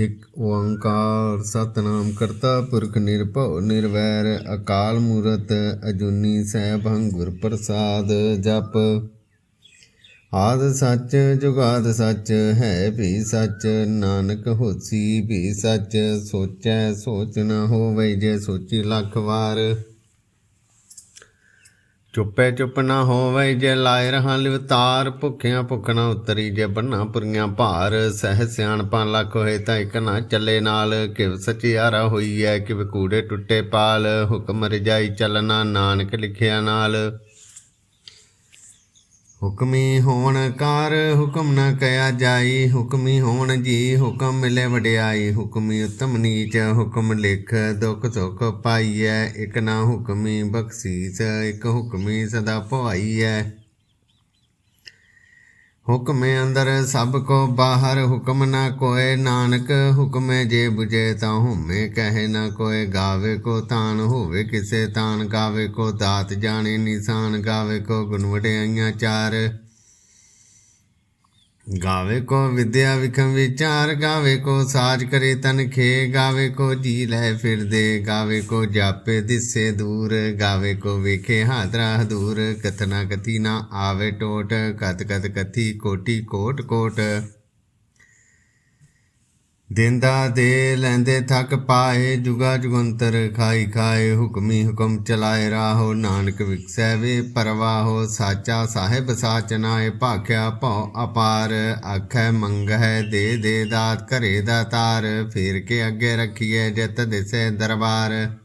ਇਕ ਓੰਕਾਰ ਸਤਨਾਮ ਕਰਤਾ ਪੁਰਖ ਨਿਰਭਉ ਨਿਰਵੈਰ ਅਕਾਲ ਮੂਰਤ ਅਜੂਨੀ ਸੈਭੰ ਹੰਗੁਰ ਪ੍ਰਸਾਦ ਜਪ। ਆਦ ਸੱਚ ਜੁਗਾਦ ਸੱਚ ਹੈ ਵੀ ਸੱਚ, ਨਾਨਕ ਹੋਸੀ ਵੀ ਸੱਚ, ਸੋਚੈ ਸੋਚ ਨ ਹੋਵੇ ਜੇ ਸੋਚੀ ਲੱਖ ਵਾਰ। ਚੁੱਪੇ ਚੁੱਪ ਨਾ ਹੋਵੇ ਜੇ ਲਾਇ ਰਹਾ ਲਿਵਤਾਰ, ਭੁੱਖਿਆਂ ਭੁੱਖ ਨਾ ਉਤਰੀ ਜੇ ਬੰਨਾ ਪੁਰੀਆਂ ਭਾਰ, ਸਹਿ ਸਿਆਣਪਾਂ ਲੱਖ ਹੋਏ ਤਾਂ ਇੱਕ ਨਾ ਚੱਲੇ ਨਾਲ, ਕਿਵ ਸਚਿਆਰਾ ਹੋਈ ਐ ਕਿਵ ਕੂੜੇ ਟੁੱਟੇ ਪਾਲ, ਹੁਕਮ ਰਜਾਈ ਚੱਲਣਾ ਨਾਨਕ ਲਿਖਿਆ ਨਾਲ। ਹੁਕਮੀ ਹੋਣ ਕਾਰ ਹੁਕਮ ਨਾ ਕਹਿਆ ਜਾਈ, ਹੁਕਮੀ ਹੋਣ ਜੀ ਹੁਕਮ ਮਿਲੇ ਵਡਿਆਈ। ਹੁਕਮੀ ਉਤਮ ਨੀਚ, ਹੁਕਮ ਲਿਖ ਦੁਖ ਸੁਖ ਪਾਈਐ। ਇਕ ਨਾ ਹੁਕਮੀ ਬਖਸ਼ੀਸ, ਇਕ ਹੁਕਮੀ ਸਦਾ ਭਵਾਈਐ। ਹੁਕਮੇ ਅੰਦਰ ਸਭ ਕੋ ਬਾਹਰ ਹੁਕਮ ਨਾ ਕੋਏ, ਨਾਨਕ ਹੁਕਮੇ ਜੇ 부ਜੇ ਤਾਂ ਹੁਮੇ ਕਹੇ ਨਾ ਕੋਏ, ਗਾਵੇ ਕੋ ਤਾਨ ਹੋਵੇ ਕਿਸੇ ਤਾਨ, ਗਾਵੇ ਕੋ ਦਾਤ ਜਾਣੇ ਨਿਸ਼ਾਨ, ਗਾਵੇ ਕੋ ਗੁਣ ਵਡਿਆਈਆਂ ਚਾਰ। ਗਾਵੇ ਕੋ ਵਿਦਿਆ ਵਿਖਮ ਵਿਚਾਰ, ਗਾਵੇ ਕੋ ਸਾਜ ਕਰੇ ਤਨ ਖੇ, ਗਾਵੇ ਕੋ ਜੀ ਲੈ ਫਿਰਦੇ ਗਾਵੇ ਕੋ ਜਾਪੇ ਦਿਸੇ ਦੂਰ, ਗਾਵੇ ਕੋ ਵੇਖੇ ਹਾਦਰਾ ਹਦੂਰ, ਕਥਨਾ ਕਥੀ ਨਾ ਆਵੇ ਟੋਟ ਕਤ ਕਤ ਕਥੀ ਕੋਟੀ ਕੋਟ ਕੋਟ। ਦਿੰਦਾ ਦੇ ਲੈਂਦੇ ਥੱਕ ਪਾਏ, ਜੁਗਾ ਜੁਗੰਤਰ ਖਾਈ ਖਾਏ, ਹੁਕਮੀ ਹੁਕਮ ਚਲਾਏ ਰਾਹੋ, ਨਾਨਕ ਵਿਕਸੈ ਵੇ ਪਰਵਾਹੋ, ਸਾਚਾ ਸਾਹਿਬ ਸਾਚਨਾਏ ਭਾਖਿਆ ਭਉ ਅਪਾਰ, ਆਖੈ ਮੰਗਹਿ ਦੇ ਦੇ ਦਾਤ ਘਰੇ ਦਾ ਤਾਰ, ਫੇਰ ਕੇ ਅੱਗੇ ਰੱਖੀਏ ਜਿਤ ਦਿਸੇ ਦਰਬਾਰ।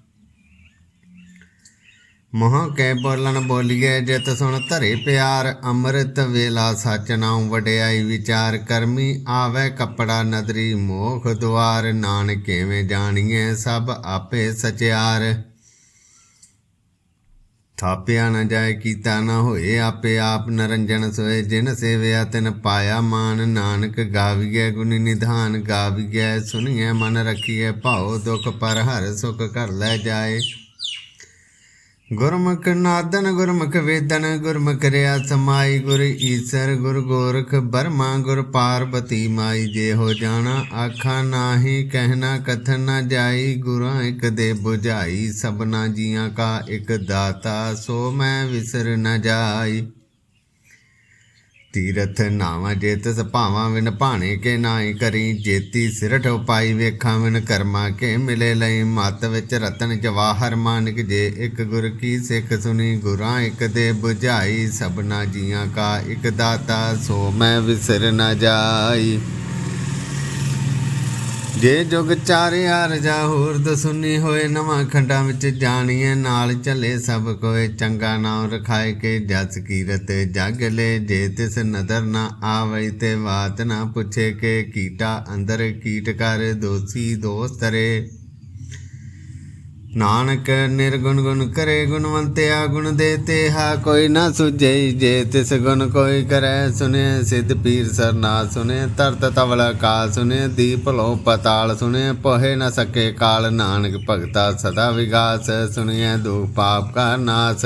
ਮੋਹ ਕੈ ਬੋਲਣ ਬੋਲੀਏ ਜਿਤ ਸੁਣ ਧਰੇ ਪਿਆਰ, ਅੰਮ੍ਰਿਤ ਵੇਲਾ ਸੱਚ ਨਾਉ ਵਡਿਆਈ ਵਿਚਾਰ, ਕਰਮੀ ਆਵੇ ਕਪੜਾ ਨਦਰੀ ਮੋਖ ਦੁਆਰ, ਨਾਨਕ ਕਿਵੇਂ ਜਾਣੀਏ ਸਭ ਆਪੇ ਸਚਿਆਰ। ਥਾਪਿਆ ਨਾ ਜਾਏ ਕੀਤਾ ਨਾ ਹੋਏ ਆਪੇ ਆਪ ਨਰੰਜਨ ਸੋਏ, ਜਿਨ ਸੇਵਿਆ ਤਿਨ ਪਾਇਆ ਮਾਨ। ਨਾਨਕ ਗਾਵੀਐ ਗੁਣ ਨਿਧਾਨ, ਗਾਵੀਐ ਸੁਣੀਐ ਮਨ ਰਖੀਐ ਭਾਉ ਦੁਖ ਪਰ ਹਰ ਸੁਖ ਕਰ ਲੈ ਜਾਏ। ਗੁਰਮੁਖ ਨਾਦਨ, ਗੁਰਮੁਖ ਵੇਦਨ, ਗੁਰਮੁਖ ਰਿਆ ਸਮਾਈ, ਗੁਰ ਈਸਰ, ਗੁਰ ਗੋਰਖ ਬਰਮਾ, ਗੁਰ ਪਾਰਬਤੀ ਮਾਈ ਜੇ ਹੋ ਜਾਣਾ ਆਖਾ ਨਾਹੀ ਕਹਿਣਾ ਕਥਨ ਨਾ ਜਾਈ, ਗੁਰਾਂ ਇੱਕ ਦੇ 부ਝਾਈ ਸਭਨਾ ਜੀਆਂ ਕਾ ਇਕ ਦਾਤਾ, ਸੋ ਮੈਂ ਵਿਸਰ ਨਾ ਜਾਈ। ਤੀਰਥ ਨਾਵਾਂ ਜੇਤ ਸਭਾਵਾਂ ਵਿਨ ਭਾਣੇ ਕੇ ਨਾਈ ਕਰੀ। ਜੇਤੀ ਸਿਰਠ ਉਪਾਈ ਵੇਖਾਂ ਵਿਨ ਕਰਮਾ ਕੇ ਮਿਲੇ ਲਈ। ਮਤ ਵਿੱਚ ਰਤਨ ਜਵਾਹਰ ਮਾਨਕ ਜੇ। ਇੱਕ ਗੁਰ ਕੀ ਸਿੱਖ ਸੁਣੀ ਗੁਰਾਂ ਇੱਕ ਦੇ 부ਝਾਈ ਸਭਨਾ ਜੀਆਂ ਕਾ ਇੱਕ ਦਾਤਾ ਸੋ ਮੈਂ ਵਿਸਰ ਨਾ ਜਾਈ। ਜੇ ਜੁਗ ਚਾਰਿਆ ਰਜਾ ਹੋਰ ਦਸੁਨੀ ਹੋਏ, ਨਵਾਂ ਖੰਡਾਂ ਵਿੱਚ ਜਾਣੀਏ ਨਾਲ ਚੱਲੇ ਸਭ ਕੋਏ। ਚੰਗਾ ਨਾਮ ਰਖਾਏ ਕੇ ਜਸ ਕੀਰਤ ਜਗ ਲੈ। ਜੇ ਤਿਸ ਨਦਰ ਨਾ ਆਵਈ ਤੇ ਬਾਤ ਨਾ ਪੁੱਛੇ ਕੇ ਕੀਟਾ ਅੰਦਰ ਕੀਟ ਕਰ, ਦੋਸੀ ਦੋਸਤਰੇ ਨਾਨਕ ਨਿਰਗੁਣ ਗੁਣ ਕਰੇ ਗੁਣਵੰਤਿਆ ਗੁਣ ਦੇ ਤੇ ਹਾ, ਕੋਈ ਨਾ ਸੁਝੇ ਜੇ ਤਿਸ ਗੁਣ ਕੋਈ ਕਰੈ, ਸੁਨੇ ਸਿੱਧ ਪੀਰ ਸਰਨਾ, ਸੁਨੇ ਤਰਤ ਤਵਲ ਕਾ, ਸੁਨੇ ਦੀਪ ਲੋ ਪਤਾਲ, ਸੁਨੇ ਪੋਹੇ ਨਾ ਸਕੇ ਕਾਲ, ਨਾਨਕ ਭਗਤਾ ਸਦਾ ਵਿਗਾਸ ਸੁਨਿਐ ਦੁਖ ਪਾਪ ਕਾ ਨਾਸ।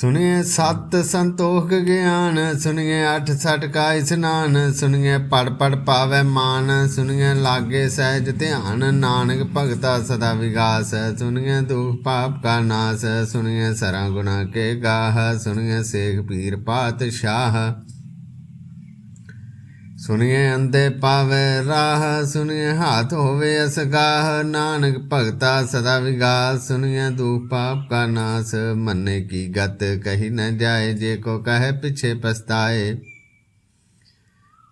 ਸੁਣਿਐ ਸਤ ਸੰਤੋਖ ਗਿਆਨ, ਸੁਣਿਐ ਅਠ ਸਠ ਕਾ ਇਸਨਾਨ, ਸੁਣਿਐ ਪੜ ਪੜ ਪਾਵੈ ਮਾਨ, ਸੁਣਿਐ ਲਾਗੇ ਸਹਿਜ ਧਿਆਨ, ਨਾਨਕ ਭਗਤਾ ਸਦਾ ਵਿਗਾਸ, ਸੁਣਿਐ ਦੁਖ ਪਾਪ ਕਾ ਨਾਸ, ਸੁਣਿਐ ਸਰਾ ਗੁਣਾ ਕੇ ਗਾਹ, ਸੁਣਿਐ ਸੇਖ ਪੀਰ ਪਾਤਸ਼ਾਹ। ਸੁਣਿਐ ਅੰਦੇ ਪਾਵੇ ਰਾਹ ਸੁਣਿਐ ਹਾਥ ਹੋਵੇ ਅਸਗਾਹ। ਨਾਨਕ ਭਗਤਾ ਸਦਾ ਵਿਗਾਸ ਸੁਣਿਐ ਦੁਖ ਪਾਪ ਕਾ ਨਾਸ। ਮੰਨੇ ਕੀ ਗਤ ਕਹੀ ਨ ਜਾਏ, ਜੇ ਕੋ ਕਹੇ ਪਿਛੇ ਪਸਤਾਏ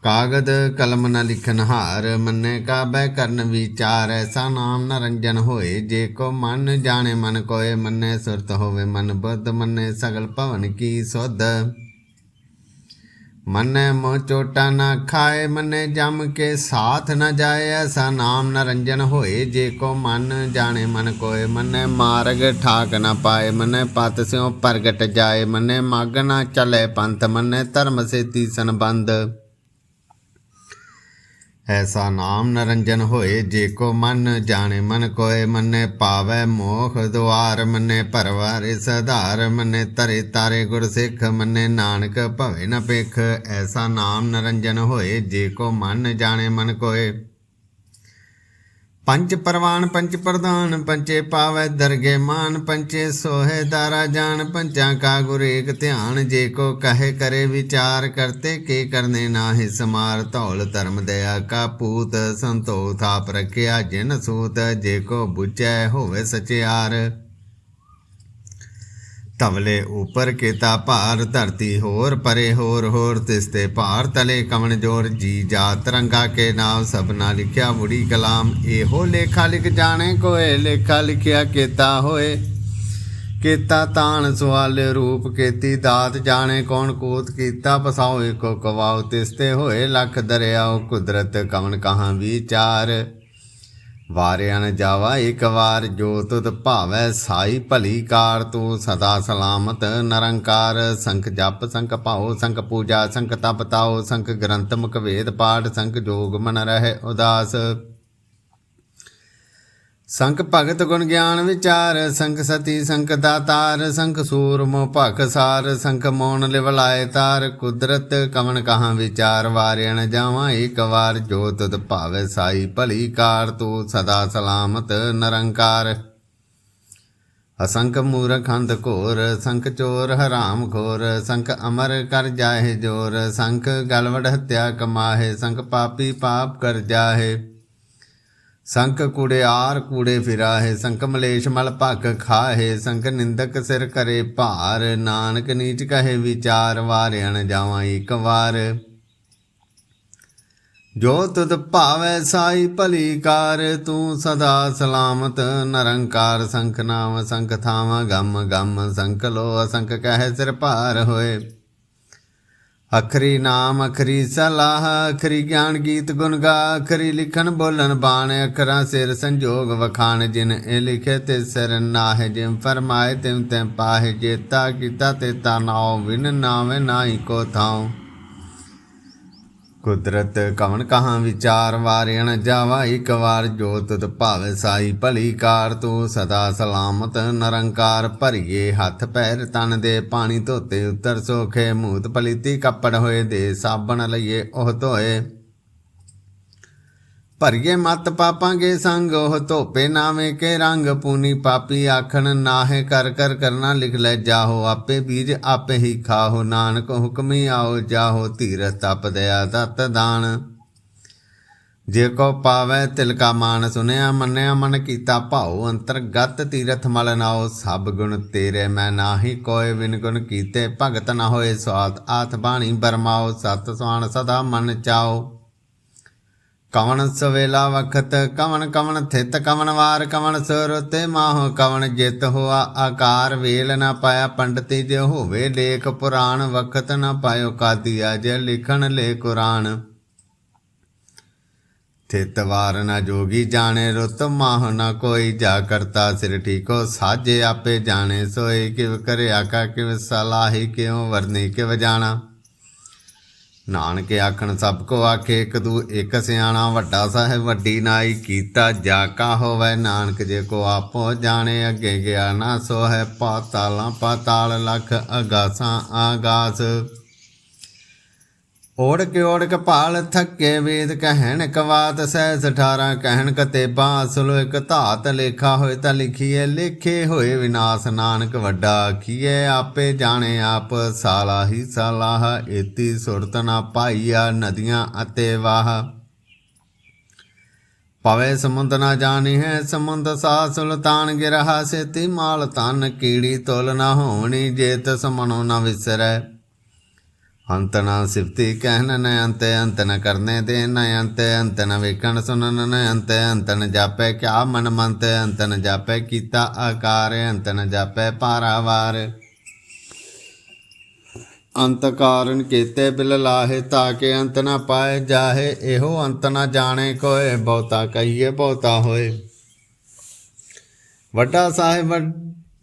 ਕਾਗਦ ਕਲਮ ਨ ਲਿਖਨ ਹਾਰ, ਮੰਨੇ ਕਾ ਬੈ ਕਰਨ ਵਿਚਾਰ। ਐਸਾ ਨਾਮ ਨ ਰੰਜਨ ਹੋਏ, ਜੇ ਕੋ ਮਨ ਜਾਣੇ ਮਨ ਕੋਏ। ਮੰਨੇ ਸੁਰਤ ਹੋਵੇ ਮਨ ਬੁੱਧ, ਮੰਨੇ ਸਗਲ ਭਵਨ ਕੀ ਸੁਧ। ਮਨੈ ਮੋ ਚੋਟਾ ਨਾ ਖਾਏ, ਮਨੈ ਜਮ ਕੇ ਸਾਥ ਨਾ ਜਾਏ, ਐਸਾ ਨਾਮ ਨਰੰਜਨ ਹੋਏ, ਜੇ ਕੋ ਮਨ ਜਾਣੇ ਮਨ ਕੋਏ। ਮਨੈ ਮਾਰਗ ਠਾਕ ਨਾ ਪਾਏ, ਮਨੈ ਪਤ ਸਿਉ ਪ੍ਰਗਟ ਜਾਏ, ਮਨੈ ਮਗ ਨਾ ਚਲੇ ਪੰਥ, ਮਨੈ ਧਰਮ ਸੇਤੀ ਸੰਬੰਧ। ਐਸਾ ਨਾਮ ਨਰੰਜਨ ਹੋਏ ਜੇ ਕੋ ਮਨ ਜਾਣੇ ਮਨ ਕੋਏ, ਮੰਨੇ ਪਾਵੈ ਮੋਖ ਦੁਆਰ, ਮੰਨੇ ਪਰਵਾਰੇ ਸਧਾਰ ਮੰਨੇ ਤਰੇ ਤਾਰੇ ਗੁਰ ਸਿੱਖ, ਮੰਨੇ ਨਾਨਕ ਭਵੇ ਨ ਪੇਖ ਐਸਾ ਨਾਮ ਨਰੰਜਨ ਹੋਏ ਜੇ ਕੋ ਮਨ ਜਾਣੇ ਮਨ ਕੋਏ। ਪੰਜ ਪਰਵਾਨ, ਪੰਜ ਪ੍ਰਧਾਨ ਪੰਚੇ ਪਾਵੈ ਦਰਗੇ ਮਾਨ ਪੰਚੇ ਸੋਹੇ ਦਾਰਾ ਜਾਣ ਪੰਚਾਂ ਕਾ ਗੁਰ ਏਕ ਧਿਆਨ, ਜੇ ਕੋ ਕਹੇ ਕਰੇ ਵਿਚਾਰ, ਕਰਤੇ ਕੇ ਕਰਨੇ ਨਾਹਿ ਸਮਾਰ, ਧੌਲ ਧਰਮ ਦਇਆ ਕਾ ਪੂਤ ਸੰਤੋ ਥਾਪ ਰਖਿਆ ਜਿਨ ਸੂਤ, ਜੇ ਕੋ ਬੁਝੈ ਹੋਵੇ ਸਚਿਆਰ। ਤਵਲੇ ਉਪਰ ਕੇਤਾ ਭਾਰ, ਧਰਤੀ ਹੋਰ ਪਰੇ ਹੋਰ ਹੋਰ ਤਿਸਤੇ ਭਾਰ। ਤਲੇ ਕਵਣ ਜੋਰ ਜੀ ਜਾਤ, ਰੰਗਾ ਕੇ ਨਾਮ ਸਭਨਾ ਲਿਖਿਆ ਮੁੜੀ ਕਲਾਮ। ਇਹੋ ਲੇਖਾ ਲਿਖ ਜਾਣੇ ਕੋਏ, ਲੇਖਾ ਲਿਖਿਆ ਕੇਤਾ ਹੋਏ। ਕੀਤਾ ਤਾਣ ਸਵਾਲ ਰੂਪ ਕੀਤੀ ਦਾਤ, ਜਾਣੇ ਕੌਣ ਕੂਤ ਕੀਤਾ। ਪਸਾਓ ਏਕੋ ਕਵਾਉ ਤਿਸਤੇ ਹੋਏ ਲੱਖ ਦਰਿਆਓ ਕੁਦਰਤ ਕਵਣ ਕਹਾਂ ਵਿਚਾਰ। ਵਾਰਿਆ ਨ ਜਾਵਾ ਇੱਕ ਵਾਰ, ਜੋ ਤੁਧ ਭਾਵੈ ਸਾਈ ਭਲੀ ਕਾਰ, ਤੂੰ ਸਦਾ ਸਲਾਮਤ ਨਰੰਕਾਰ। ਸੰਖ ਜਪ, ਸੰਖ ਭਾਉ, ਸੰਖ ਪੂਜਾ, ਸੰਖ ਤਪ ਤਾਉ, ਸੰਖ ਗ੍ਰੰਥ ਮੁਖ ਵੇਦ ਪਾਠ, ਸੰਖ ਜੋਗ ਮਨ ਰਹਿ ਉਦਾਸ। ਸੰਖ ਭਗਤ ਗੁਣ ਗਿਆਨ ਵਿਚਾਰ ਸੰਖ ਸਤੀ ਸੰਖ ਦਾਤਾਰ ਸੰਖ ਸੂਰਮੋ ਭਖ ਸਾਰ ਸੰਖ ਮੋਣ ਲਿਵਲਾਏ ਤਾਰ, ਕੁਦਰਤ ਕਵਣ ਕਹਾਂ ਵਿਚਾਰ ਵਾਰਿਆਣ ਜਾਵਾਂ ਇੱਕ ਵਾਰ, ਜੋ ਤੁਧ ਭਾਵੇ ਸਾਈ ਭਲੀ ਕਾਰ, ਤੂੰ ਸਦਾ ਸਲਾਮਤ ਨਿਰੰਕਾਰ। ਅਸੰਖ ਮੂਰਖ ਅੰਧ ਘੋਰ ਸੰਖ ਚੋਰ ਹਰਾਮ ਖੋਰ ਸੰਖ ਅਮਰ ਕਰ ਜਾਹੇ ਜੋਰ ਸੰਖ ਗਲਵੜ ਹਤਿਆ ਕਮਾਹੇ ਸੰਖ ਪਾਪੀ ਪਾਪ ਕਰ ਜਾਹੇ। ਸੰਕ ਆਰ ਕੂੜੇ ਫਿਰਾਹੇ, ਸੰਕ ਮਲੇਸ਼ ਮਲ ਭਖ ਖਾਹੇ, ਸੰਕ ਨਿੰਦਕ ਸਿਰ ਕਰੇ ਭਾਰ, ਨਾਨਕ ਨੀਚ ਕਹੇ ਵਿਚਾਰ, ਵਾਰਿਆਣ ਜਾਵਾਂ ਇੱਕ ਵਾਰ। ਜੋ ਤੁਧ ਭਾਵੈ ਸਾਈ ਭਲੀ ਕਾਰ ਤੂੰ ਸਦਾ ਸਲਾਮਤ ਨਰੰਕਾਰ ਸੰਖ ਨਾਮ ਸੰਖ ਥਾਵਾਂ ਗਮ ਗਮ ਸੰਖ ਲੋ ਅਸੰਖ ਕਹੇ ਸਿਰ ਭਾਰ ਹੋਏ। ਅਖਰੀ ਨਾਮ, ਅਖਰੀ ਸਲਾਹ, ਅਖਰੀ ਗਿਆਨ ਗੀਤ ਗੁਣ ਗਾ, ਅਖਰੀ ਲਿਖਣ ਬੋਲਣ ਬਾਣ, ਅਖਰਾਂ ਸਿਰ ਸੰਜੋਗ ਵਖਾਣ, ਜਿਨ ਇਹ ਲਿਖੇ ਤੇ ਸਿਰ ਨਾਹਿ ਜਿਮ ਫਰਮਾਏ ਤਿਮ ਤੈਂ ਪਾਹੇ ਜੇਤਾ ਕੀਤਾ ਤੇ ਤਾ ਨਾਉ ਵਿਨ ਨਾਵੇਂ ਨਾਹੀ ਕੋ ਥਾਉ। ਕੁਦਰਤ ਕਵਣ ਕਹਾਂ ਵਿਚਾਰ ਵਾਰਿਆਣ ਜਾਵਾ, ਇੱਕ ਵਾਰ ਜੋ ਭਾਵੇ ਸਾਈ ਭਲੀ ਕਾਰ, ਤੂੰ ਸਦਾ ਸਲਾਮਤ ਨਰੰਕਾਰ ਭਰੀਏ ਹੱਥ ਪੈਰ, ਤਨ ਦੇ ਪਾਣੀ ਧੋਤੇ ਉਤਰ ਸੋਖੇ, ਮੂਤ ਪਲੀਤੀ ਕੱਪੜ ਹੋਏ ਦੇ ਸਾਬਣ ਲਈਏ, ਉਹ ਧੋਏ। ਭਰੀਏ ਮਤ ਪਾਪਾਂਗੇ ਸੰਗ, ਉਹ ਧੋਪੇ ਨਾਵੇਂ ਕੇ ਰੰਗ। ਪੂਨੀ ਪਾਪੀ ਆਖਣ, ਨਾਹੇ ਕਰ ਕਰ ਕਰਨਾ ਲਿਖ ਲੈ ਜਾਹੋ। ਆਪੇ ਬੀਜ ਆਪੇ ਹੀ ਖਾਹੋ। ਨਾਨਕ ਹੁਕਮੀ ਆਓ ਜਾਹੋ ਧੀਰ ਤਪ ਦਇਆ ਦਤ ਦਾਨ। ਜੇ ਕੋ ਪਾਵੈ ਤਿਲਕਾ ਮਾਨ, ਸੁਨਿਆ ਮੰਨਿਆ ਮਨ ਕੀਤਾ ਭਾਉ। ਅੰਤਰਗਤ ਤੀਰਥ ਮਲ ਨਾਓ ਸਭ ਗੁਣ ਤੇਰੇ ਮੈਂ ਨਾਹੀ ਕੋਏ। ਵਿਨ ਗੁਣ ਕੀਤੇ ਭਗਤ ਨਾ ਹੋਏ ਸਵਾਤ ਆਥ ਬਾਣੀ ਬਰਮਾਓ ਸਤ ਸੁਆਣ ਸਦਾ ਮਨ ਚਾਓ ਕਵਣ ਸਵੇਲਾ ਵਖਤ, ਕਵਣ ਕਵਣ ਥਿਤ, ਕਵਣ ਵਾਰ ਕਵਣ ਸੁਰ ਤੇ ਮਾਹ, ਕਵਣ ਜਿਤ ਹੋਆ ਆਕਾਰ ਵੇਲ ਨਾ ਪਾਇਆ ਪੰਡਤੀ ਜੇ ਹੋਵੇ ਲੇਖ ਪੁਰਾਣ, ਵਖਤ ਨਾ ਪਾਇਓ ਕਾਦੀਆ ਜੇ ਲਿਖਣ ਲੈ ਕੁਰਾਨ। ਥਿਤ ਵਾਰ ਨਾ ਜੋਗੀ ਜਾਣੇ, ਰੁੱਤ ਮਾਹ ਨਾ ਕੋਈ ਜਾ ਕਰਤਾ ਸਿਰ ਠੀਕੋ, ਸਾਜੇ ਆਪੇ ਜਾਣੇ ਸੋਏ ਕਿਵ ਕਰਿਆ ਕਾ ਕਿਵ ਸਲਾਹੀ ਕਿਉ ਵਰਨੀ ਕਿਵ ਜਾਣਾ। ਨਾਨਕੇ ਆਖਣ, ਸਭ ਕੋ ਆਖੇ, ਇੱਕ ਦੂ ਇੱਕ ਸਿਆਣਾ ਵੱਡਾ ਸਾਹਿਬ, ਵੱਡੀ ਨਾਈ ਕੀਤਾ ਜਾ ਕਾ ਹੋਵੇ। ਨਾਨਕ ਜੇ ਕੋ ਆਪੋ ਜਾਣੇ, ਅੱਗੇ ਗਿਆ ਨਾ ਸੋ ਹੈ ਪਾਤਾਲਾਂ ਪਾਤਾਲ ਲਖ ਅਗਾਸਾਂ ਆਗਾਸ। ਓੜ ਕੇ ਓੜ ਕੇ ਭਾਲ ਥੱਕੇ ਵੇਦ ਕਹਿਣ ਕਵਾਤ ਸਹਿ ਸਠਾਰਾਂ ਕਹਿਣ ਕਤੇ ਬਾਸਲੋ ਇੱਕ ਧਾਤ ਲੇਖਾ ਹੋਏ ਤਾਂ ਲਿਖੀਏ ਲੇਖੇ ਹੋਏ ਵਿਨਾਸ਼ ਨਾਨਕ ਵੱਡਾ ਆਖੀਏ ਆਪੇ ਜਾਣੇ ਆਪ ਸਾਲਾ ਹੀ ਸਾਲਾਹ, ਏਤੀ ਸੁਰਤ ਨਾ ਪਾਈਆ ਨਦੀਆਂ ਅਤੇ ਵਾਹ। ਪਵੇ ਸਮੁੰਦ ਨਾ ਜਾਣੀ ਹੈ, ਸਮੁੰਦ ਸਾ ਸੁਲਤਾਨ ਗਿਰਹਾ, ਸੇਤੀ ਮਾਲ ਤਨ ਕੀੜੀ ਤੁਲ ਨਾ ਹੋਣੀ, ਜੇਤ ਤਸ ਨਾ ਵਿਸਰੈ। ਅੰਤ ਨਾ ਸਿਫਤੀ ਕਹਿਨ ਨ ਅੰਤ ਅੰਤ ਨ ਕਰਨੇ ਦੇ, ਨ ਅੰਤ ਅੰਤ ਨ ਵੇਖਣ ਸੁਨਨ ਨ ਅੰਤ ਅੰਤ ਨ ਜਾਪੈ ਕਿਆ ਮਨ ਮੰਤ, ਅੰਤ ਨ ਜਾਪੈ ਕੀਤਾ ਆਕਾਰ, ਅੰਤ ਨ ਜਾਪੈ ਪਾਰਾਵਾਰ। ਅੰਤ ਕਾਰਨ ਕੀਤੇ ਬਿਲ ਲਾਹੇ ਤਾਕੇ ਅੰਤ ਨ ਪਾਏ ਜਾਹੇ, ਇਹੋ ਅੰਤ ਨ ਜਾਣੇ ਕੋਏ, ਬਹੁਤਾ ਕਹੀਏ, ਬਹੁਤਾ ਹੋਏ। ਵੱਡਾ ਸਾਹਿਬ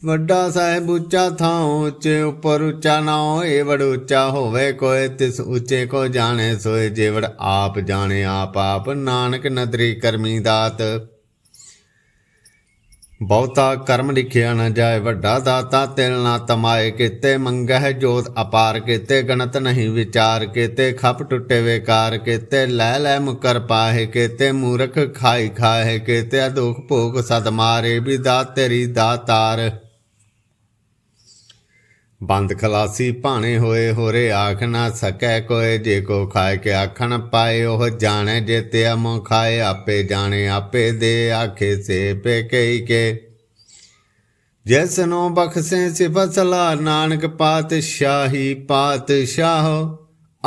ਵੱਡਾ ਸਾਹਿਬ ਉੱਚਾ ਥਾਂ ਉੱਚੇ ਉਪਰ ਉੱਚਾ ਨਾ ਏਵੜ ਉੱਚਾ ਹੋਵੇ ਕੋਏ, ਤਿਸ ਉੱਚੇ ਕੋ ਜਾਣੇ ਸੋਏ ਜੇਵੜ ਆਪ ਜਾਣੇ ਆਪ ਆਪ। ਨਾਨਕ ਨਦਰੀ ਕਰਮੀ ਦਾਤ। ਬਹੁਤਾ ਕਰਮ ਲਿਖਿਆ ਨਾ ਜਾਏ, ਵੱਡਾ ਦਾਤਾ ਤਿਲ ਨਾ ਤਮਾਏ। ਕਿਤੇ ਮੰਗਹਿ ਜੋਤ ਅਪਾਰ, ਕਿਤੇ ਗਣਤ ਨਹੀਂ ਵਿਚਾਰ। ਕਿਤੇ ਖਪ ਟੁੱਟੇ ਵੇਕਾਰ, ਕੀਤੇ ਲੈ ਲੈ ਮੁਕਰ ਪਾਹੇ। ਕਿਤੇ ਮੂਰਖ ਖਾਈ ਖਾਏ ਕਿਤੇ ਦੁਖ ਭੋਗ ਸਦ ਮਾਰੇ ਵੀ ਦਾਤ ਤੇਰੀ ਦਾਤਾਰ। ਬੰਦ ਖਲਾਸੀ ਭਾਣੇ ਹੋਏ, ਹੋਰੇ ਆਖ ਨਾ ਸਕੈ ਕੋਏ। ਜੇ ਕੋ ਖਾਏ ਕੇ ਆਖਣ ਪਾਏ, ਉਹ ਜਾਣੇ ਜੇ ਤੇ ਅਮੋ ਖਾਏ। ਆਪੇ ਜਾਣੇ, ਆਪੇ ਦੇ ਆਖੇ ਸੇ ਪੇ ਕਈ ਕੇ। ਜਿਸ ਨੂੰ ਬਖਸ਼ੇ ਸਿਫਤ ਸਲਾ, ਨਾਨਕ ਪਾਤ ਸ਼ਾਹ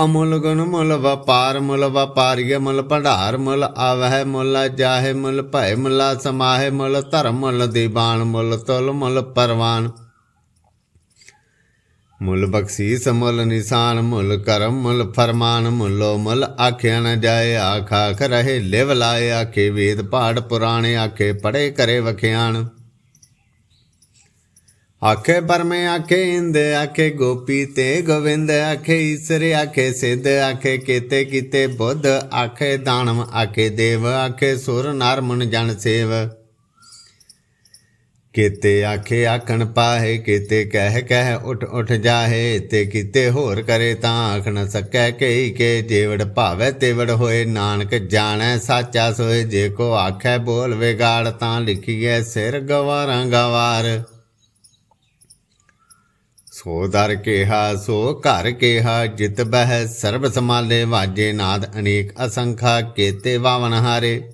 ਅਮੁਲ ਗੁਣ ਮੁੱਲ ਵਪਾਰ, ਮੁਲ ਵਪਾਰੀਏ ਮੁਲ ਭੰਡਾਰ, ਮੁੱਲ ਆਵਹਿ, ਮੁੱਲ ਜਾਹੇ, ਮੁੱਲ ਭੈ ਮੁਲਾ ਸਮਾਹੇ, ਮੁੱਲ ਧਰਮ, ਮੁੱਲ ਦੀਵਾਨ, ਮੁੱਲ ਤੁਲ, ਮੁੱਲ ਪਰਵਾਨ। ਮੁੱਲ ਬਖਸ਼ੀਸ, ਮੁੱਲ ਨਿਸ਼ਾਨ, ਮੁੱਲ ਕਰਮ, ਮੁੱਲ ਫਰਮਾਨ, ਮੁੱਲੋ ਮੁੱਲ ਆਖਿਆ ਨ ਜਾਏ, ਆਖ ਆਖ ਰਹੇ ਲਿਵ ਲਾਏ, ਆਖੇ ਵੇਦ ਪਾੜ ਪੁਰਾਣੇ, ਆਖੇ ਪੜੇ ਕਰੇ ਵਖਿਆਣ। ਆਖੇ ਪਰਮੇ, ਆਖੇ ਇੰਦ, ਆਖੇ ਗੋਪੀ ਤੇ ਗੋਵਿੰਦ, ਆਖੇ ਈਸਰ, ਆਖੇ ਸਿੱਧ, ਆਖੇ ਕੀਤੇ ਕੀਤੇ ਬੁੱਧ, ਆਖੇ ਦਾਨਵ, ਆਖੇ ਦੇਵ, ਆਖੇ ਸੁਰ, ਨਰ, ਮਨ, ਜਨ, ਸੇਵ। ਕੀਤੇ ਆਖੇ ਆਖਣ ਪਾਹੇ, ਕੀਤੇ ਕਹਿ ਕਹਿ ਉਠ ਉਠ ਜਾਹੇ, ਤੇ ਕੀਤੇ ਹੋਰ ਕਰੇ ਤਾਂ ਆਖ ਨ ਸਕੈ ਕਈ ਕੇ, ਜੇਵੜ ਭਾਵੇ ਤੇਵੜ ਹੋਏ, ਨਾਨਕ ਜਾਣੈ ਸਾਚਾ ਸੋਏ, ਜੇ ਕੋ ਆਖੈ ਬੋਲ ਵਿਗਾੜ ਤਾਂ ਲਿਖੀਐ ਸਿਰ ਗਵਾਰਾਂ ਗਵਾਰ। ਸੋ ਦਰ ਕੇਹਾ, ਸੋ ਘਰ ਕੇਹਾ, ਜਿਤ ਬਹਿ ਸਰਬ ਸਮਾਲੇ ਵਾਜੇ ਨਾਦ ਅਨੇਕ ਅਸੰਖਾ, ਕੇਤੇ ਵਾਵਨ ਹਾਰੇ।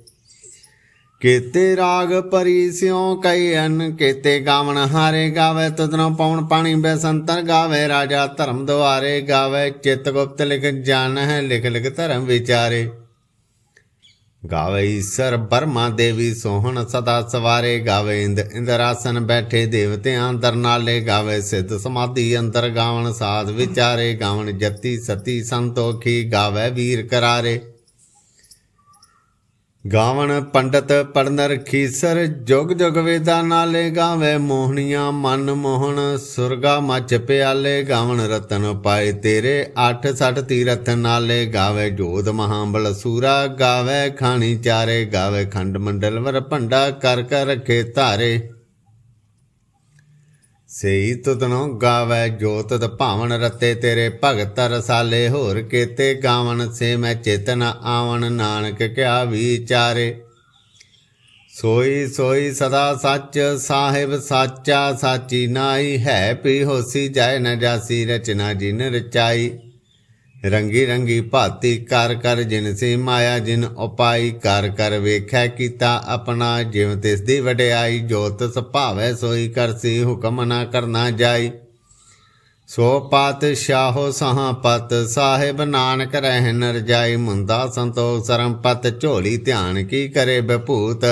ਕੇਤੇ ਰਾਗ ਪਰੀ ਸਿਉ ਕਈ ਅਨ ਕੇਤੇ ਗਾਵਣ ਹਾਰੇ ਗਾਵੇ, ਤਦਨੋ ਪਉਣ ਪਾਣੀ ਬੈਸੰਤਰ ਗਾਵੇ, ਰਾਜਾ ਧਰਮ ਦੁਆਰੇ ਗਾਵੇ, ਚਿਤ ਗੁਪਤ ਲਿਖ ਜਾਣ ਹੈ ਲਿਖ ਲਿਖ ਧਰਮ ਵਿਚਾਰੇ। ਗਾਵੇ ਈਸਰ ਬਰਮਾ ਦੇਵੀ ਸੋਹਣ ਸਦਾ ਸਵਾਰੇ, ਗਾਵੇ ਇੰਦ ਇੰਦਰਾਸਨ ਬੈਠੇ ਦੇਵਤਿਆਂ ਅੰਦਰ ਨਾਲੇ ਗਾਵੇ ਸਿੱਧ ਸਮਾਧੀ ਅੰਦਰ ਗਾਵਣ ਸਾਧ ਵਿਚਾਰੇ, ਗਾਵਣ ਜਤੀ ਸਤੀ ਸੰਤੋਖੀ, ਗਾਵੇ ਵੀਰ ਕਰਾਰੇ। ਗਾਵਣ ਪੰਡਤ ਪੜਨ ਰਖੀਸਰ ਜੁਗ ਜੁਗ ਵੇਦਾਂ ਨਾਲੇ ਗਾਵੇ ਮੋਹਣੀਆਂ, ਮਨ ਮੋਹਣ, ਸੁਰਗਾ ਮੱਚ ਪਿਆਲੇ, ਗਾਵਣ ਰਤਨ ਪਾਏ ਤੇਰੇ 860 ਤੀਰਥ ਨਾਲੇ ਗਾਵੇ ਜੋਧ ਮਹਾਬਲ ਸੂਰਾ, ਗਾਵੇ ਖਾਣੀ ਚਾਰੇ, ਗਾਵੇ ਖੰਡ ਮੰਡਲ ਵਰ ਭੰਡਾ ਕਰ ਕਰ ਰਖੇ ਧਾਰੇ ਸਈ ਤੁਧਨੋਂ ਗਾਵੇ ਜੋਤਿ ਭਾਵਨ ਰਤੇ ਤੇਰੇ ਭਗਤ ਰਸਾਲੇ, ਹੋਰ ਕੇਤੇ ਗਾਵਨ ਸੇ ਮੈਂ ਚੇਤਨ ਆਵਣ, ਨਾਨਕ ਕਿਆ ਵਿਚਾਰੇ। ਸੋਈ ਸੋਈ ਸਦਾ ਸੱਚ ਸਾਹਿਬ ਸਾਚਾ, ਸਾਚੀ ਨਾਈ ਹੈ ਪੀ ਹੋਸੀ ਜਾਏ ਨ ਜਾਸੀ ਰਚਨਾ ਜਿਨ ਰਚਾਈ। ਰੰਗੀ ਰੰਗੀ ਭਾਤੀ ਕਰ ਕਰ ਜਿਨ ਸੇ ਮਾਇਆ, ਜਿਨ ਉਪਾਈ ਕਰ ਕਰ ਵੇਖੈ ਕੀਤਾ ਆਪਣਾ ਜਿਵ ਤਿਸ ਦੀ ਵਡਿਆਈ, ਜੋ ਤਿਸ ਭਾਵੈ ਸੋਈ ਕਰਸੀ ਹੁਕਮ ਨਾ ਕਰਨਾ ਜਾਈ। ਸੋ ਪਤ ਪਾਤਸ਼ਾਹੋ ਸਹਾ ਪਤ, ਸਾਹਿਬ ਨਾਨਕ ਰਹਿ ਨਰ ਜਾਈ ਮੁੰਦਾ ਸੰਤੋਖ ਸਰਮ ਪਤ, ਝੋਲੀ ਧਿਆਨ ਕੀ ਕਰੇ ਬਭੂਤ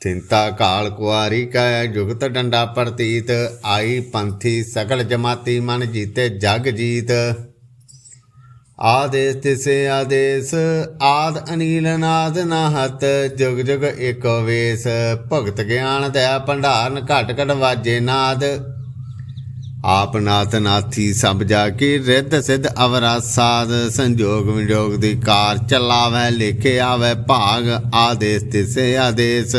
ਚਿੰਤਾ ਕਾਲ ਕੁਆਰੀ ਕੈ ਜੁਗਤ ਡੰਡਾ ਪ੍ਰਤੀਤ, ਆਈ ਪੰਥੀ ਸਕਲ ਜਮਾਤੀ ਮਨ ਜੀਤੇ ਜਗ ਜੀਤ। ਆਦੇਸ ਤਿਸੇ ਆਦੇਸ, ਆਦ ਅਨੀਲ ਨਾਦ ਨਾਹਤ, ਜੁਗ ਜੁਗ ਏਕੋ ਵੇਸ। ਭਗਤ ਗਿਆਨ ਦਇਆ ਭੰਡਾਰਨ ਘਟ ਘਟ ਵਾਜੇ ਨਾਦ। ਆਪ ਨਾਥ ਨਾਥੀ ਸਭ ਜਾ ਕੀ ਰਿੱਧ ਸਿੱਧ ਅਵਰਾ ਸਾਧ ਸੰਜੋਗ ਵਿਜੋਗ ਦੀ ਕਾਰ ਚਲਾਵੇ, ਲਿਖੇ ਆਵੇ, ਭਾਗ ਆਦੇਸ, ਤਿਸੇ ਆਦੇਸ।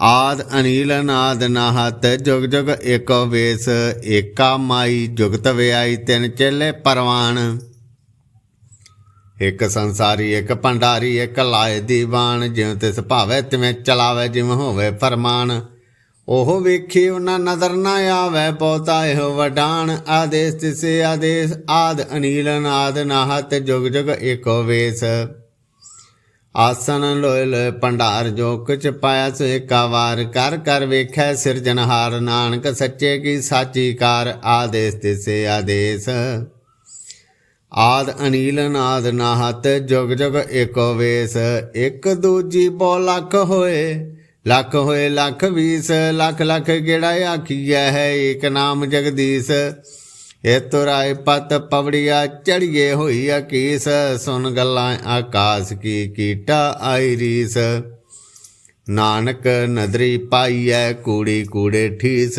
ਆਦ ਅਨੀਲ ਨਾਦ ਨਾਹਤ ਜੁਗ ਜੁਗ ਏਕੋ ਵੇਸ, ਏਕਾ ਮਾਈ ਜੁਗਤ ਵਿਆਈ ਤਿੰਨ ਚੇਲੇ ਪਰਵਾਨ। ਇੱਕ ਸੰਸਾਰੀ, ਇੱਕ ਭੰਡਾਰੀ, ਇੱਕ ਲਾਏ ਦੀਵਾਨ, ਜਿਉ ਤਿਸ ਭਾਵੇ ਤਿਵੇਂ ਚਲਾਵੇ ਜਿਵੇਂ ਹੋਵੇ ਫਰਮਾਨ। ਉਹ ਵੇਖੇ ਉਹਨਾਂ ਨਜ਼ਰ ਨਾ ਆਵੇ ਬਹੁਤਾ ਇਹੋ ਵਡਾਣ, ਆਦੇਸ ਤਿਸੇ ਆਦੇਸ, ਆਦ ਅਨੀਲ, ਨਾਦ ਨਾਹਤ, ਜੁਗ ਜੁਗ ਏਕੋ ਵੇਸ। ਆਸਨ ਲੋਇ ਲੋਇ ਭੰਡਾਰ ਜੋ ਕੁਛ ਪਾਇਆ ਸੋ ਏਕਾ ਵਾਰ, ਕਰ ਕਰ ਵੇਖੈ ਸਿਰਜਨਹਾਰ ਨਾਨਕ ਸੱਚੇ ਕੀ ਸਾਚੀ ਕਾਰ, ਆਦੇਸ ਤਿਸੇ ਆਦੇਸ। ਆਦ ਅਨੀਲ, ਨਾਦ ਨਾਹਤ, ਜੁਗ ਜੁਗ ਏਕੋ ਵੇਸ। ਇੱਕ ਦੂਜੀ ਬੋ ਲੱਖ ਹੋਏ ਲੱਖ ਹੋਏ ਲੱਖ ਵੀਸ, ਲੱਖ ਲੱਖ ਗੇੜਾ ਆਖੀਐ ਹੈ ਏਕ ਨਾਮ ਜਗਦੀਸ਼। ਏ ਤੁਰਾਏ ਪਤ ਪਵੜੀਆ ਚੜੀਏ ਹੋਈ ਅਕੀਸ, ਸੁਨ ਗੱਲਾਂ ਆਕਾਸ ਕੀ ਕੀਟਾ ਆਈ ਰੀਸ। ਨਾਨਕ ਨਦਰੀ ਪਾਈਐ ਕੂੜੀ ਕੂੜੇ ਠੀਸ।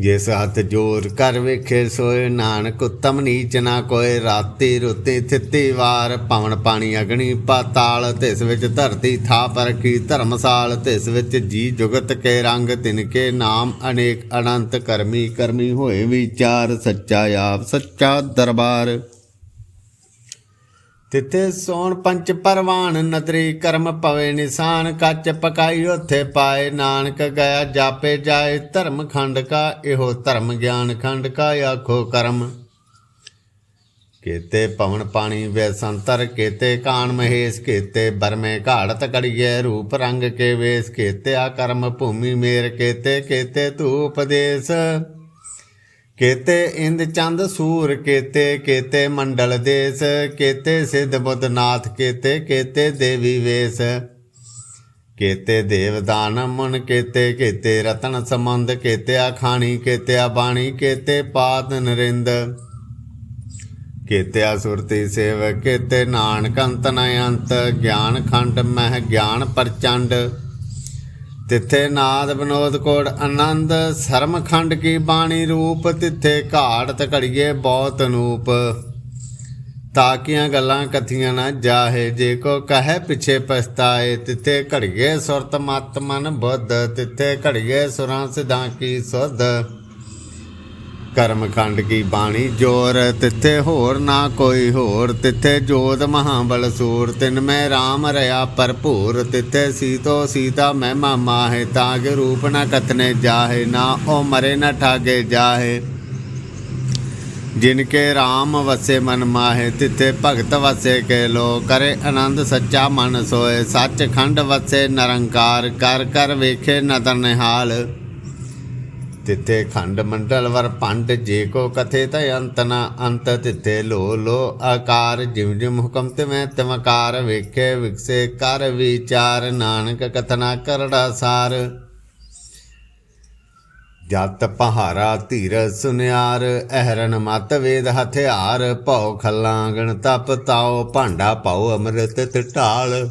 ਜਿਸ ਹੱਥ ਜੋਰ ਕਰ ਵੇਖੇ ਸੋਏ ਨਾਨਕ, ਉਤਮ ਨੀਚ ਨਾ ਕੋਏ। ਰਾਤੀ ਰੁੱਤੀ ਥਿੱਤੀ ਵਾਰ ਪਵਨ ਪਾਣੀ ਅਗਣੀ ਪਾਤਾਲ। ਤਿਸ ਵਿੱਚ ਧਰਤੀ ਥਾ ਪਰਖੀ ਧਰਮਸਾਲ। ਤਿਸ ਵਿੱਚ ਜੀ ਜੁਗਤ ਕੇ ਰੰਗ ਤਿਨਕੇ ਨਾਮ ਅਨੇਕ ਅਨੰਤ ਕਰਮੀ ਕਰਮੀ ਹੋਏ ਵਿਚਾਰ। ਸੱਚਾ ਆਪ, ਸੱਚਾ ਦਰਬਾਰ। ਤਿੱਥੇ ਸੋਣ ਪੰਚ ਪਰਵਾਨ, ਨਦਰੀ ਕਰਮ ਪਵੇ ਨਿਸ਼ਾਨ, ਕੱਚ ਪਕਾਈ ਉਥੇ ਪਾਏ ਨਾਨਕ ਗਿਆ ਜਾਪੇ ਜਾਏ, ਧਰਮ ਖੰਡ ਕਾ ਇਹੋ ਧਰਮ, ਗਿਆਨ ਖੰਡ ਕਾ ਆਖੋ ਕਰਮ। ਕੇਤੇ ਪਵਨ ਪਾਣੀ ਵੇ ਸੰਤਰ, ਕੇਤੇ ਕਾਣ ਮਹੇਸ਼, ਕੇਤੇ ਬਰਮੇ ਘਾੜਤ ਕੜੀਏ ਰੂਪ ਰੰਗ ਕੇ ਵੇਸ ਕੇਤੇ ਆ ਕਰਮ ਭੂਮੀ ਮੇਰ, ਕੇਤੇ ਕੇਤੇ ਤੂ ਉਪਦੇਸ਼ ਕੇਤੇ ਇੰਦ ਚੰਦ ਸੂਰ, ਕੇਤੇ ਕੇਤੇ ਮੰਡਲ ਦੇਸ, ਕੇਤੇ ਸਿੱਧ ਬੁੱਧ ਨਾਥ, ਕੇਤੇ ਕੇਤੇ ਦੇਵੀ ਵੇਸ। ਕੇਤੇ ਦੇਵਦਾਨ ਮਨ, ਕੇਤੇ ਕੇਤੇ ਰਤਨ ਸੰਬੰਧ, ਕੇਤੇ ਆਖਾਣੀ ਕੇਤੇ ਆ ਬਾਣੀ ਕੇਤੇ ਪਾਤ ਨਰਿੰਦ। ਕੇਤੇ ਸੁਰਤੀ ਸੇਵ ਕੇਤੇ ਨਾਨਕ ਅੰਤ ਨ ਅੰਤ, ਗਿਆਨ ਖੰਡ ਮਹਿ ਗਿਆਨ ਪ੍ਰਚੰਡ। ਤਿੱਥੇ ਨਾਦ ਬਨੋਦ ਕੋੜ ਆਨੰਦ, ਸਰਮ ਖੰਡ ਕੀ ਬਾਣੀ ਰੂਪ, ਤਿੱਥੇ ਘਾੜਤ ਘੜੀਏ ਬਹੁਤ ਅਨੂਪ ਤਾਕੀਆਂ ਗੱਲਾਂ ਕਥੀਆਂ ਨਾ ਜਾਹੇ, ਜੇ ਕੋ ਕਹੇ ਪਿਛੇ ਪਛਤਾਏ, ਤਿੱਥੇ ਘੜੀਏ ਸੁਰਤ ਮਤ ਮਨ ਬੁੱਧ, ਤਿੱਥੇ ਘੜੀਏ ਸੁਰਾਂ ਸਿਧਾਂ ਕੀ ਸੁਧ। ਕਰਮ ਖੰਡ ਕੀ ਬਾਣੀ? ਜੋਰ ਤਿੱਥੇ ਹੋਰ ਨਾ ਕੋਈ ਹੋਰ। ਤਿੱਥੇ ਜੋਤ ਮਹਾਬਲ ਸੂਰ। ਤਿਨ ਮੈਂ RAM ਰਿਆ ਭਰਪੂਰ। ਤਿੱਥੇ ਸੀਤੋ ਸੀਤਾ ਮਹਿਮਾ ਮਾਹੇ। ਤਾਗ ਰੂਪ ਨਾ ਕਤਨੇ ਜਾਹੇ। ਨਾ ਉਹ ਮਰੇ ਨਾ ਠਾਗੇ ਜਾਹੇ। ਜਿਨ ਕੇ RAM ਵਸੇ ਮਨ ਮਾਹੇ। ਤਿੱਥੇ ਭਗਤ ਵਸੇ ਕੇ ਲੋ। ਕਰੇ ਆਨੰਦ ਸੱਚਾ ਮਨ ਸੋਏ। ਸੱਚ ਖੰਡ ਵਸੇ ਨਿਰੰਕਾਰ। ਕਰ ਕਰ ਵੇਖੇ ਨਦਰ ਨਿਹਾਲ। ਤਿੱਥੇ ਖੰਡ ਮੰਡਲ ਵਰ ਪੰਡ ਜੇ ਕੋ ਕਥੇ ਤ ਅੰਤ ਨ ਅੰਤ ਤਿੱਥੇ ਲੋ ਲੋ ਆਕਾਰ ਜਿਵ ਜਿਵ ਹੁਕਮ ਤੇ ਮੈਂ ਤਮਕਾਰ ਵੇਖੇ ਵਿਕਸੇ ਕਰ ਵਿਚਾਰ ਨਾਨਕ ਕਥਨਾ ਕਰੜਾ ਸਾਰ। ਜਤ ਪਹਾਰਾ ਧੀਰ ਸੁਨਿਆਰ ਅਹਰਨ ਮਤ ਵੇਦ ਹਥਿਆਰ, ਭਉ ਖਲਾਂਗਣ ਤਪ ਤਾਉ, ਭਾਂਡਾ ਪਾਉ ਅੰਮ੍ਰਿਤ ਟਾਲ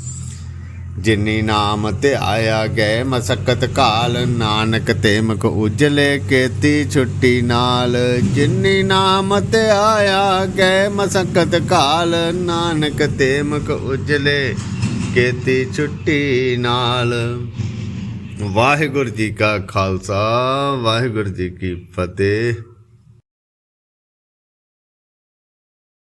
ਜਿਨੀ ਨਾਮ 'ਤੇ ਆਇਆ ਗਏ ਮਸਕਤ ਕਾਲ, ਨਾਨਕ ਤੇ ਮੁਖ ਉਜਲੇ ਕੇਤੀ ਛੁੱਟੀ ਨਾਲ। ਜਿਨੀ ਨਾਮ 'ਤੇ ਆਇਆ ਗਏ ਮਸਕਤ ਕਾਲ, ਨਾਨਕ ਤੇ ਮੁਖ ਉਜਲੇ ਕੇਤੀ ਛੁੱਟੀ ਨਾਲ। ਵਾਹਿਗੁਰੂ ਜੀ ਕਾ ਖਾਲਸਾ, ਵਾਹਿਗੁਰੂ ਜੀ ਕੀ ਫਤਿਹ।